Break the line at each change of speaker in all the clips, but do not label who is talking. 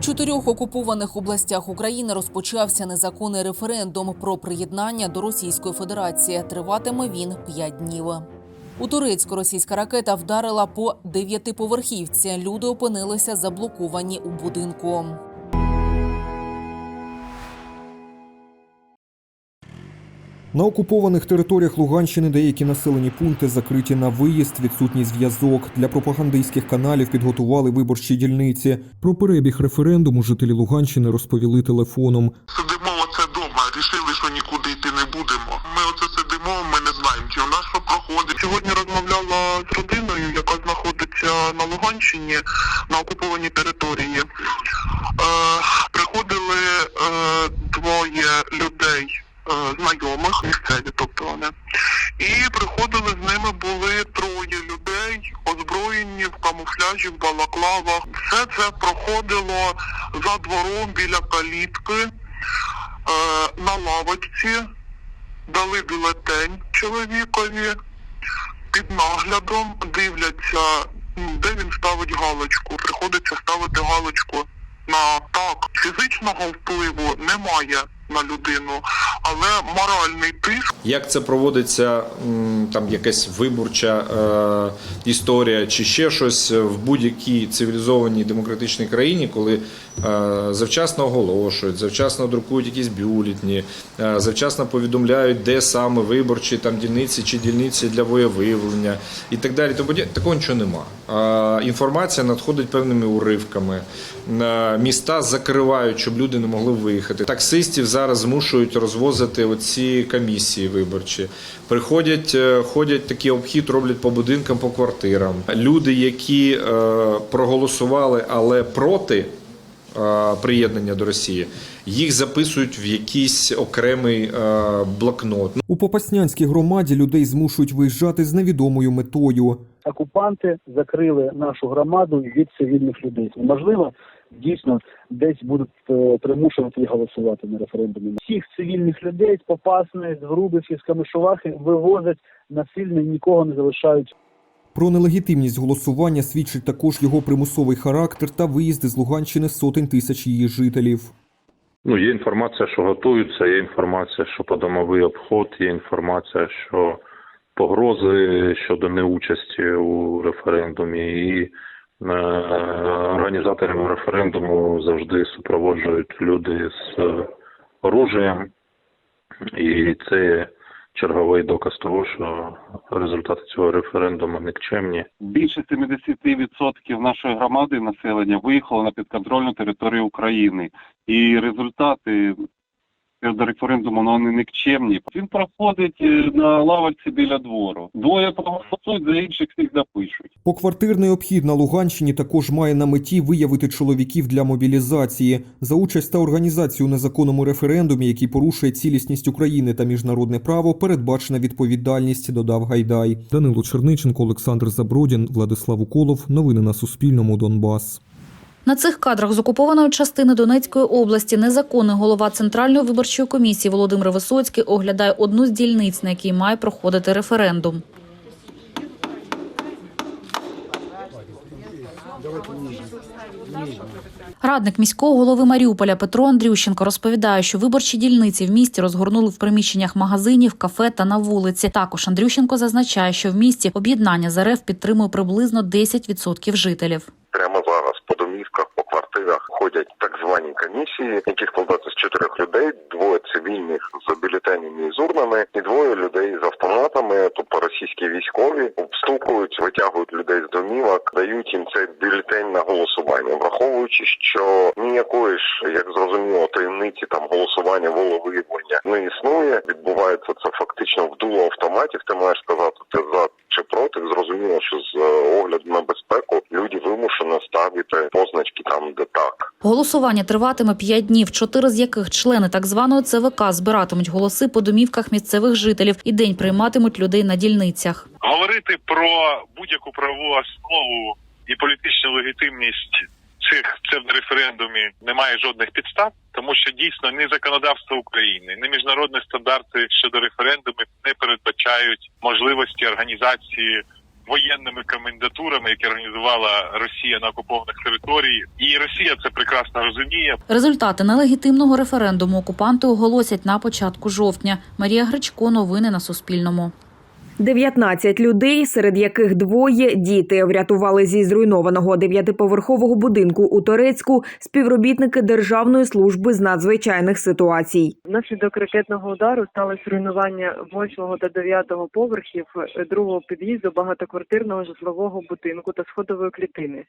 Чотирьох окупованих областях України розпочався незаконний референдум про приєднання до Російської Федерації. Триватиме він п'ять днів. У Турецьку російська ракета вдарила по дев'ятиповерхівці. Люди опинилися заблоковані у будинку.
На окупованих територіях Луганщини деякі населені пункти закриті на виїзд, відсутній зв'язок. Для пропагандистських каналів підготували виборчі дільниці. Про перебіг референдуму жителі Луганщини розповіли телефоном.
Сидимо оце вдома, рішили, що нікуди йти не будемо. Ми оце сидимо, ми не знаємо, чи у нас що проходить. Сьогодні розмовляла з родиною, яка знаходиться на Луганщині на окупованій території. Е, приходили е, двоє людей. Е, Знайомих місцеві, тобто вони, і приходили з ними були троє людей, озброєні в камуфляжі, в балаклавах. Все це проходило за двором біля калітки е, на лавочці, дали бюлетень чоловікові, під наглядом дивляться, де він ставить галочку. Приходиться ставити галочку на так. Фізичного впливу немає на людину, але моральний тиск
Як це проводиться, там якась виборча е, історія чи ще щось в будь-якій цивілізованій демократичній країні, коли е, завчасно оголошують, завчасно друкують якісь бюлетні, е, завчасно повідомляють, де саме виборчі там дільниці чи дільниці для воєвиявлення і так далі. Тому такого нічого нема. Е, інформація надходить певними уривками. Е, міста закривають, щоб люди не могли виїхати. Таксистів зараз змушують розвозити оці комісії виборчі. Приходять, е, ходять такий обхід, роблять по будинкам, по квартирам. Люди, які е, проголосували, але проти е, приєднання до Росії, їх записують в якийсь окремий е, блокнот.
У Попаснянській громаді людей змушують виїжджати з невідомою метою.
окупанти закрили нашу громаду від цивільних людей. Можливо, дійсно десь будуть е, примушувати голосувати на референдумі. Всіх цивільних людей з Попасної, з Грубичі, з Камишувахи вивозять насильно і нікого не залишають
Про нелегітимність голосування свідчить також його примусовий характер та виїзди з Луганщини сотень тисяч її жителів.
Ну, є інформація, що готуються, є інформація, що подомовий обход, є інформація, що погрози щодо неучасті у референдумі, і е, організаторами референдуму завжди супроводжують люди з оружієм, і це черговий доказ того, що результати цього референдуму никчемні.
більше 70% нашої громади населення виїхало на підконтрольну територію України, і результати цього референдуму вони нікчемні. Він проходить е, на лавочці біля двору. Двоє проголосують, за інших всіх запишуть.
Поквартирний обхід на Луганщині також має на меті виявити чоловіків для мобілізації за участь та організацію у незаконному референдумі, який порушує цілісність України та міжнародне право, передбачена відповідальність, додав Гайдай. Данило Черниченко, Олександр Забродін, Владислав Уколов. Новини на Суспільному. Донбас.
На цих кадрах з окупованої частини Донецької області незаконний голова Центральної виборчої комісії Володимир Висоцький оглядає одну з дільниць, на якій має проходити референдум. Радник міського голови Маріуполя Петро Андрющенко розповідає, що виборчі дільниці в місті розгорнули в приміщеннях магазинів, кафе та на вулиці. Також Андрющенко зазначає, що в місті об'єднання з РФ підтримує приблизно 10% жителів.
прямо по квартирах ходять звані комісії, які складаються з чотирьох людей: двоє цивільних з бюлетенями і з урнами, і двоє людей з автоматами, тобто російські військові, обстукують, витягують людей з домівок, дають їм цей бюлетень на голосування, враховуючи, що ніякої ж, як зрозуміло, таємниці там голосування, волевиявлення не існує. Відбувається це фактично в дуло автоматів. Ти маєш сказати ти за чи проти. Зрозуміло, що з е, огляду на безпеку люди вимушено ставити позначки там, де так.
Голосування триватиме 5 днів, чотири з яких члени так званого ЦВК збиратимуть голоси по домівках місцевих жителів і день прийматимуть людей на дільницях.
говорити про будь-яку правову основу і політичну легітимність цих псевдореферендумів немає жодних підстав, тому що дійсно ні законодавство України, ні міжнародні стандарти щодо референдумів не передбачають можливості організації воєнними комендатурами, які організувала Росія на окупованих територіях. І Росія це прекрасно розуміє.
Результати нелегітимного референдуму окупанти оголосять на початку жовтня. Марія Гречко. Новини на Суспільному.
19 людей, серед яких двоє діти, врятували зі зруйнованого дев'ятиповерхового будинку у Торецьку співробітники Державної служби з надзвичайних ситуацій.
Внаслідок ракетного удару сталося руйнування 8 та 9 поверхів е, другого під'їзду багатоквартирного житлового будинку та сходової клітини.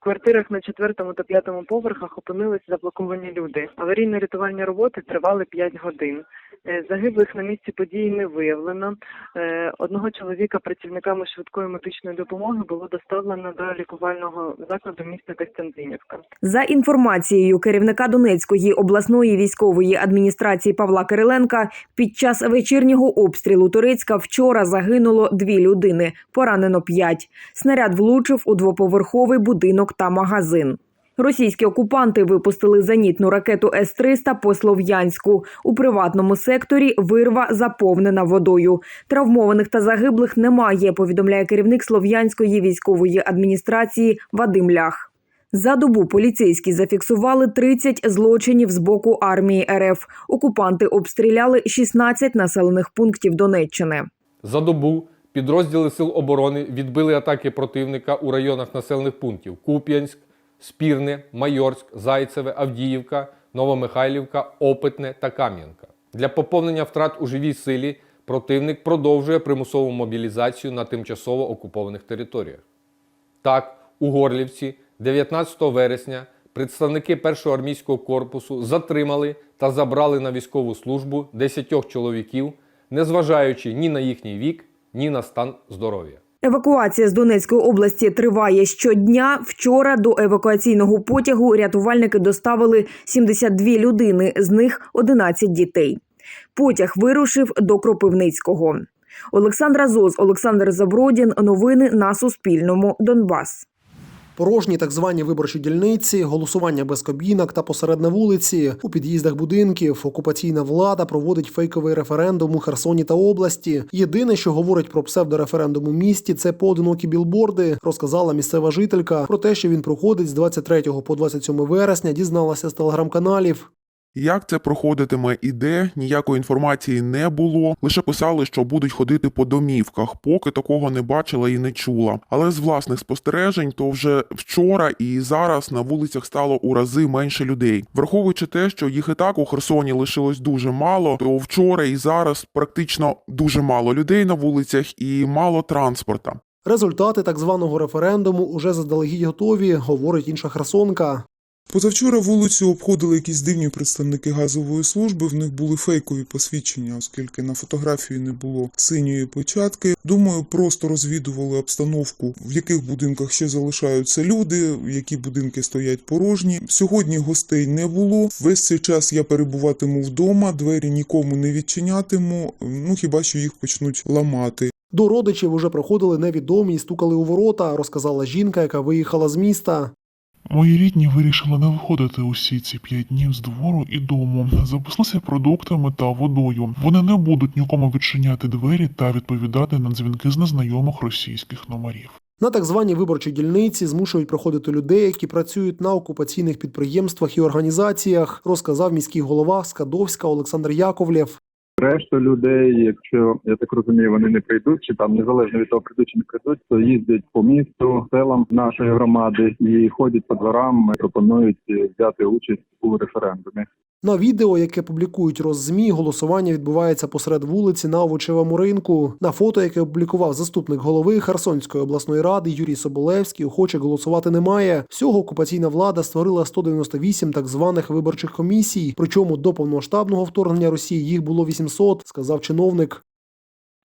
В квартирах на четвертому та п'ятому поверхах опинились заблоковані люди. Аварійно-рятувальні роботи тривали 5 годин. Е, Загиблих на місці події не виявлено. Е, Одного чоловіка працівниками швидкої медичної допомоги було доставлено до лікувального закладу міста Костянтинівка.
За інформацією керівника Донецької обласної військової адміністрації Павла Кириленка, під час вечірнього обстрілу Турецька вчора загинуло дві людини, поранено п'ять. Снаряд влучив у двоповерховий будинок та магазин. Російські окупанти випустили зенітну ракету С-300 по Слов'янську. У приватному секторі вирва заповнена водою. Травмованих та загиблих немає, повідомляє керівник Слов'янської військової адміністрації Вадим Лях. За добу поліцейські зафіксували 30 злочинів з боку армії РФ. Окупанти обстріляли 16 населених пунктів Донеччини.
За добу підрозділи Сил оборони відбили атаки противника у районах населених пунктів Куп'янськ, Спірне, Майорськ, Зайцеве, Авдіївка, Новомихайлівка, Опитне та Кам'янка. Для поповнення втрат у живій силі противник продовжує примусову мобілізацію на тимчасово окупованих територіях. Так, у Горлівці 19 вересня представники першого армійського корпусу затримали та забрали на військову службу 10 чоловіків, незважаючи ні на їхній вік, ні на стан здоров'я.
Евакуація з Донецької області триває щодня. Вчора до евакуаційного потягу рятувальники доставили 72 людини, з них 11 дітей. Потяг вирушив до Кропивницького. Олександра Зоз, Олександр Забродін. Новини на Суспільному. Донбас.
Порожні так звані виборчі дільниці, голосування без кабінок та посеред на вулиці. У під'їздах будинків окупаційна влада проводить фейковий референдум у Херсоні та області. Єдине, що говорить про псевдореферендум у місті, це поодинокі білборди. Розказала місцева жителька про те, що він проходить з 23 по 27 вересня. Дізналася з телеграм-каналів.
Як це проходитиме і де, ніякої інформації не було. Лише писали, що будуть ходити по домівках, поки такого не бачила і не чула. Але з власних спостережень, то вже вчора і зараз на вулицях стало у рази менше людей. Враховуючи те, що їх і так у Херсоні лишилось дуже мало, то вчора і зараз практично дуже мало людей на вулицях і мало транспорта.
Результати так званого референдуму уже заздалегідь готові, говорить інша херсонка.
Позавчора вулицю обходили якісь дивні представники газової служби. В них були фейкові посвідчення, оскільки на фотографії не було синьої початки. Думаю, просто розвідували обстановку, в яких будинках ще залишаються люди, які будинки стоять порожні. Сьогодні гостей не було. Весь цей час я перебуватиму вдома, двері нікому не відчинятиму. Ну хіба що їх почнуть ламати.
До родичів уже приходили невідомі і стукали у ворота, розказала жінка, яка виїхала з міста.
Мої рідні вирішили не виходити усі ці п'ять днів з двору і дому. Запаслися продуктами та водою. Вони не будуть нікому відчиняти двері та відповідати на дзвінки з незнайомих російських номерів.
На так званій виборчій дільниці змушують проходити людей, які працюють на окупаційних підприємствах і організаціях, розказав міський голова Скадовська Олександр Яковлєв.
Решту людей, якщо я так розумію, вони не прийдуть, чи там незалежно від того, прийдуть чи не прийдуть, то їздять по місту, селам нашої громади і ходять по дворам, пропонують взяти участь у референдумі.
На відео, яке публікують Роззмі, голосування відбувається посеред вулиці на овочевому ринку. На фото, яке опублікував заступник голови Херсонської обласної ради Юрій Соболевський, охоче голосувати немає. Всього окупаційна влада створила 198 так званих виборчих комісій. Причому до повномасштабного вторгнення Росії їх було 800, сказав чиновник.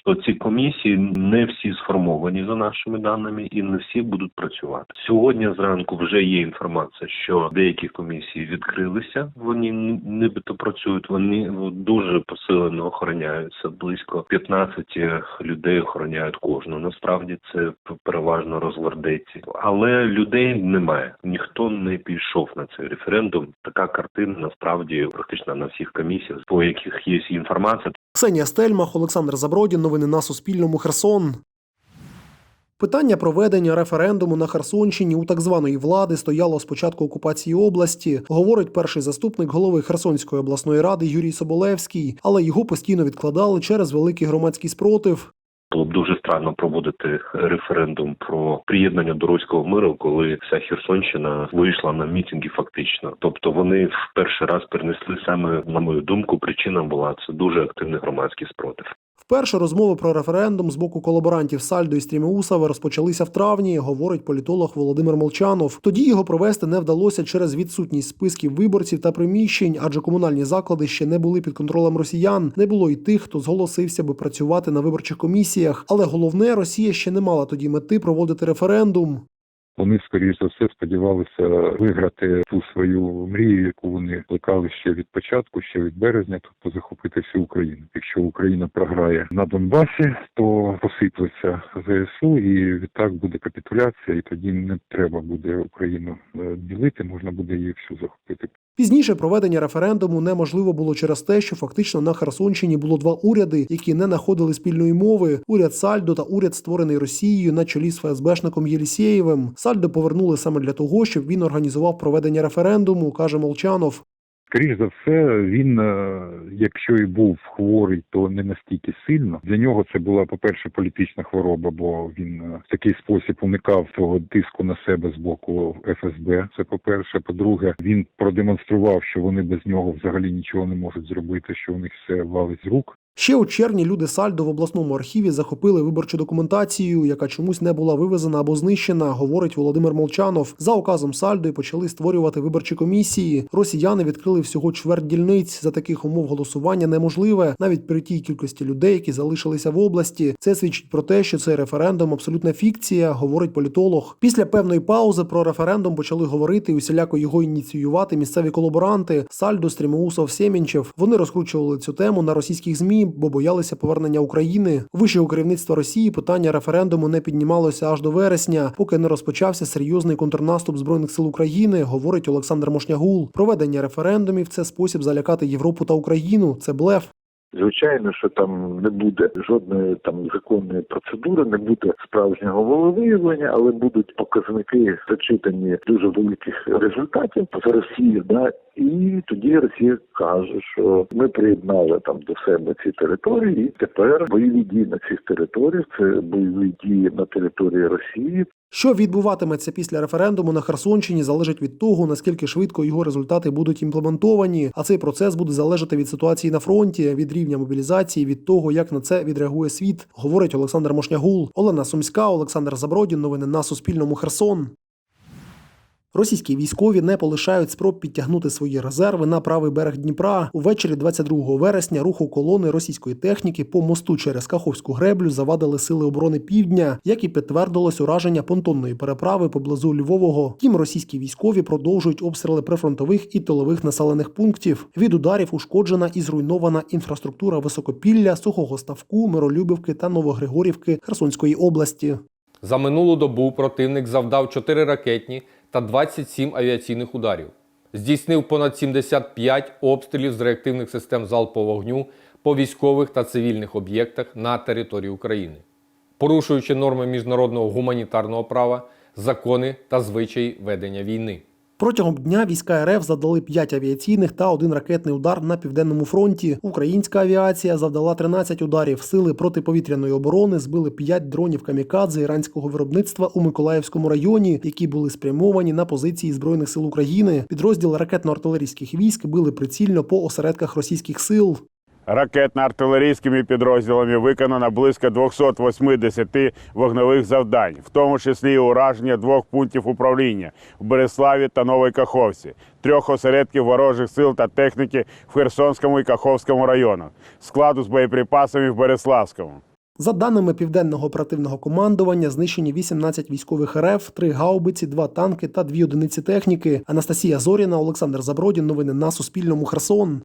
То ці комісії не всі сформовані за нашими даними і не всі будуть працювати. Сьогодні зранку вже є інформація, що деякі комісії відкрилися. Вони нібито працюють. Вони дуже посилено охороняються. Близько 15 людей охороняють кожну. Насправді це переважно розгвардейці, але людей немає. Ніхто не пішов на цей референдум. Така картина насправді практично на всіх комісіях, по яких є інформація.
Ксенія Стельмах, Олександр Забродін. Новини на Суспільному. Херсон. Питання проведення референдуму на Херсонщині у так званої влади стояло з початку окупації області, говорить перший заступник голови Херсонської обласної ради Юрій Соболевський, але його постійно відкладали через великий громадський спротив.
Було б дуже странно проводити референдум про приєднання до руського миру, коли вся Херсонщина вийшла на мітинги фактично. Тобто вони в перший раз перенесли саме, на мою думку, причина була це дуже активний громадський спротив.
Вперше розмови про референдум з боку колаборантів Сальдо і Стрімеусова розпочалися в травні, говорить політолог Володимир Молчанов. Тоді його провести не вдалося через відсутність списків виборців та приміщень, адже комунальні заклади ще не були під контролем росіян. Не було й тих, хто зголосився би працювати на виборчих комісіях. Але головне, Росія ще не мала тоді мети проводити референдум.
Вони, скоріш за все, сподівалися виграти ту свою мрію, яку вони плекали ще від початку, ще від березня, тобто захопити всю Україну. Якщо Україна програє на Донбасі, то посиплеться ЗСУ, і відтак буде капітуляція, і тоді не треба буде Україну е, ділити, можна буде її всю захопити.
Пізніше проведення референдуму неможливо було через те, що фактично на Херсонщині було два уряди, які не знаходили спільної мови: уряд Сальдо та уряд, створений Росією на чолі з ФСБшником Єлісєєвим. Сальдо повернули саме для того, щоб він організував проведення референдуму, каже Молчанов.
Скоріш за все, він, е, якщо і був хворий, то не настільки сильно. Для нього це була, по-перше, політична хвороба, бо він е, в такий спосіб уникав того тиску на себе з боку ФСБ. Це по-перше. По-друге, він продемонстрував, що вони без нього взагалі нічого не можуть зробити, що у них все валить з рук.
Ще у червні люди Сальдо в обласному архіві захопили виборчу документацію, яка чомусь не була вивезена або знищена, говорить Володимир Молчанов. За указом Сальдо і почали створювати виборчі комісії. Росіяни відкрили всього чверть дільниць. За таких умов голосування неможливе, навіть при тій кількості людей, які залишилися в області. Це свідчить про те, що цей референдум абсолютна фікція, говорить політолог. Після певної паузи про референдум почали говорити і усіляко його ініціювати місцеві колаборанти Сальдо, Стрімоусов, Сємінчев. Вони розкручували цю тему на російських змі бо боялися повернення України. Вищого керівництва Росії питання референдуму не піднімалося аж до вересня, поки не розпочався серйозний контрнаступ збройних сил України, говорить Олександр Мошнягул. Проведення референдумів це спосіб залякати Європу та Україну. Це блеф.
Звичайно, що там не буде жодної там законної процедури, не буде справжнього волевиявлення, але будуть показники зачитані дуже великих результатів за Росію, да і тоді Росія каже, що ми приєднали там до себе ці території, і тепер бойові дії на цих територіях це бойові дії на території Росії.
Що відбуватиметься після референдуму на Херсонщині, залежить від того, наскільки швидко його результати будуть імплементовані. А цей процес буде залежати від ситуації на фронті, від рівня мобілізації, від того, як на це відреагує світ, говорить Олександр Мошнягул. Олена Сумська, Олександр Забродін. Новини на Суспільному. Херсон. Російські військові не полишають спроб підтягнути свої резерви на правий берег Дніпра. Увечері 22 вересня руху колони російської техніки по мосту через Каховську греблю завадили сили оборони Півдня, як і підтвердилось ураження понтонної переправи поблизу Львового. Тім російські військові продовжують обстріли прифронтових і тилових населених пунктів. Від ударів ушкоджена і зруйнована інфраструктура Високопілля, Сухого Ставку, Миролюбівки та Новогригорівки Херсонської області.
За минулу добу противник завдав 4 ракетні та 27 авіаційних ударів. Здійснив понад 75 обстрілів з реактивних систем залпового вогню по військових та цивільних об'єктах на території України, порушуючи норми міжнародного гуманітарного права, закони та звичаї ведення війни.
Протягом дня війська РФ задали 5 авіаційних та один ракетний удар на південному фронті. Українська авіація завдала 13 ударів. Сили протиповітряної оборони збили 5 дронів камікадзе іранського виробництва у Миколаївському районі, які були спрямовані на позиції збройних сил України. Підрозділ ракетно-артилерійських військ били прицільно по осередках російських сил.
Ракетно-артилерійськими підрозділами виконано близько 280 вогневих завдань, в тому числі і ураження двох пунктів управління в Береславі та Новій Каховці, трьох осередків ворожих сил та техніки в Херсонському і Каховському районах, складу з боєприпасами в Береславському.
За даними південного оперативного командування, знищені 18 військових РФ, 3 гаубиці, 2 танки та 2 одиниці техніки. Анастасія Зоріна, Олександр Забродін. Новини на Суспільному. Херсон.